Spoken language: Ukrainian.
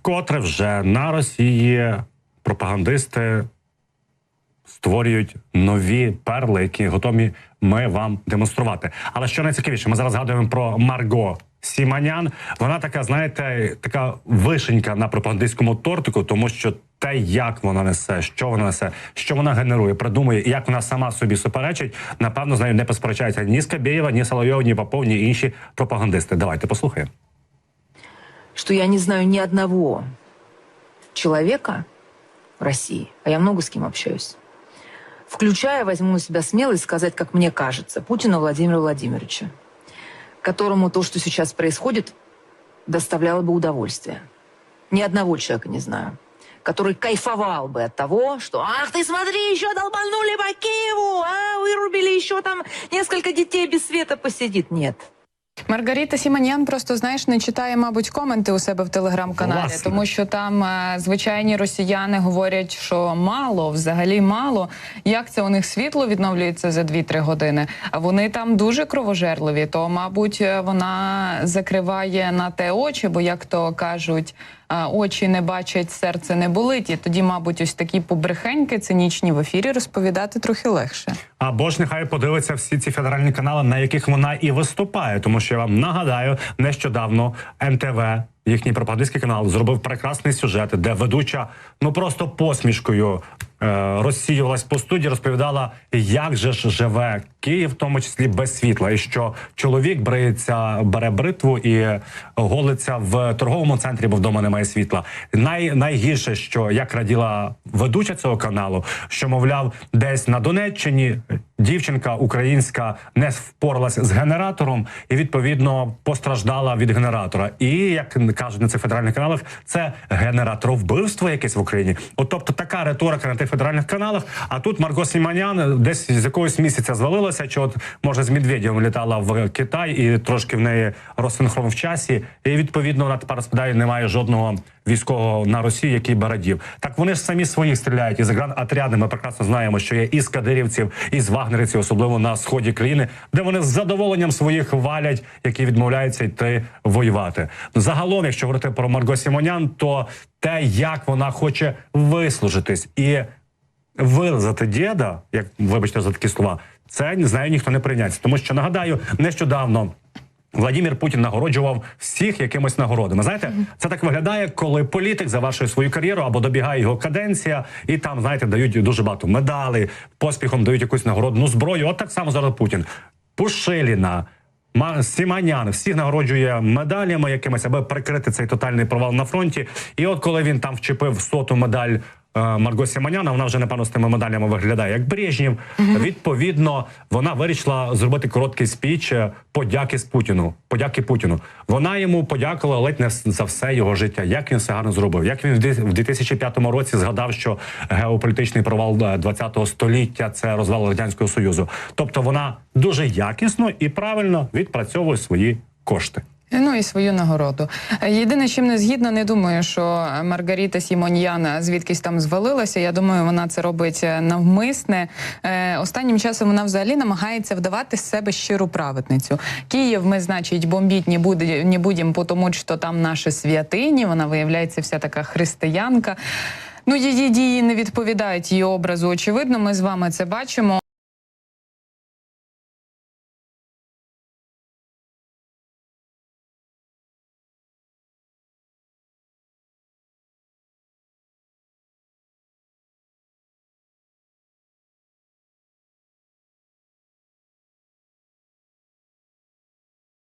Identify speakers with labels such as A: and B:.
A: вкотре вже на Росії пропагандисти створюють нові перли, які готові ми вам демонструвати. Але що найцікавіше, ми зараз згадуємо про Марго. Сіманян, вона така, знаєте, така вишенька на пропагандистському тортику, тому що те, як вона несе, що вона несе, що вона генерує, придумує, і як вона сама собі суперечить, напевно, з нею не посперечається ні Скабєєва, ні Соловйов, ні Попов, ні інші пропагандисти. Давайте послухаємо.
B: Что я не знаю ни одного человека в России, а я много с кем общаюсь, включая, возьму на себя смелость сказать, как мне кажется, Путина Владимира Владимировича, которому то, что сейчас происходит, доставляло бы удовольствие. Ни одного человека не знаю, который кайфовал бы от того, что «Ах ты смотри, еще долбанули по Киеву, а, вырубили еще там несколько детей без света посидит». Нет.
C: Маргарита Сіманян просто знаєш не читає, мабуть, коменти у себе в телеграм-каналі, тому що там е, звичайні росіяни говорять, що мало, взагалі мало. Як це у них світло відновлюється за 2-3 години? А вони там дуже кровожерливі. То, мабуть, е, вона закриває на те очі, бо як то кажуть. Очі не бачать, серце не болить. І тоді, мабуть, ось такі побрехеньки цинічні в ефірі розповідати трохи легше.
A: Або ж нехай подивиться всі ці федеральні канали, на яких вона і виступає, тому що я вам нагадаю, нещодавно НТВ, їхній пропагандистський канал, зробив прекрасний сюжет, де ведуча ну просто посмішкою е, розсіювалась по студії, розповідала, як же ж живе Київ, в тому числі без світла, і що чоловік бриється, бере бритву і голиться в торговому центрі, бо вдома немає світла. Най, найгірше, що як раділа ведуча цього каналу, що мовляв, десь на Донеччині дівчинка українська не впоралася з генератором і відповідно постраждала від генератора. І як кажуть на цих федеральних каналах, це генераторовбивство якесь в Україні. От тобто така риторика на тих федеральних каналах. А тут Марго Сіманян десь з якогось місяця звалилася, чи от може з Медведєвим літала в Китай і трошки в неї розсинхрон в часі. І відповідно вона тепер розповідає, немає жодного військового на Росії, який би радів. Так вони ж самі своїх стріляють. І за гранатряди ми прекрасно знаємо, що є і з кадирівців, і з вагнерівців, особливо на сході країни, де вони з задоволенням своїх валять, які відмовляються йти воювати. Загалом, якщо говорити про Марго Сімонян, то те, як вона хоче вислужитись і вилизати діда, як вибачте за такі слова, це з знаю, ніхто не прийняться. Тому що нагадаю, нещодавно. Владимир Путін нагороджував всіх якимось нагородами. Знаєте, це так виглядає, коли політик завершує свою кар'єру або добігає його каденція, і там, знаєте, дають дуже багато медалей, поспіхом дають якусь нагородну зброю. От так само зараз Путін. Пушиліна, Ма- Сіманян всіх нагороджує медалями якимись, аби прикрити цей тотальний провал на фронті. І от коли він там вчепив соту медаль. Е, Марго Сіманяна, вона вже напевно з тими медалями виглядає як Брежнєв. Відповідно, вона вирішила зробити короткий спіч е, подяки з Путіну. Подяки Путіну. Вона йому подякувала ледь не за все його життя. Як він все гарно зробив. Як він в ди- в 2005 році згадав, що геополітичний провал е, 20-го століття це розвал радянського союзу. Тобто вона дуже якісно і правильно відпрацьовує свої кошти.
C: Ну і свою нагороду. Єдине, чим не згідно, не думаю, що Маргарита Сімоньян звідкись там звалилася. Я думаю, вона це робить е, навмисне. Е, останнім часом вона взагалі намагається вдавати з себе щиру праведницю. Київ ми, значить, бомбіть не, буде, не будемо, тому що там наші святині. Вона виявляється вся така християнка. Ну, її дії не відповідають її образу. Очевидно, ми з вами це бачимо.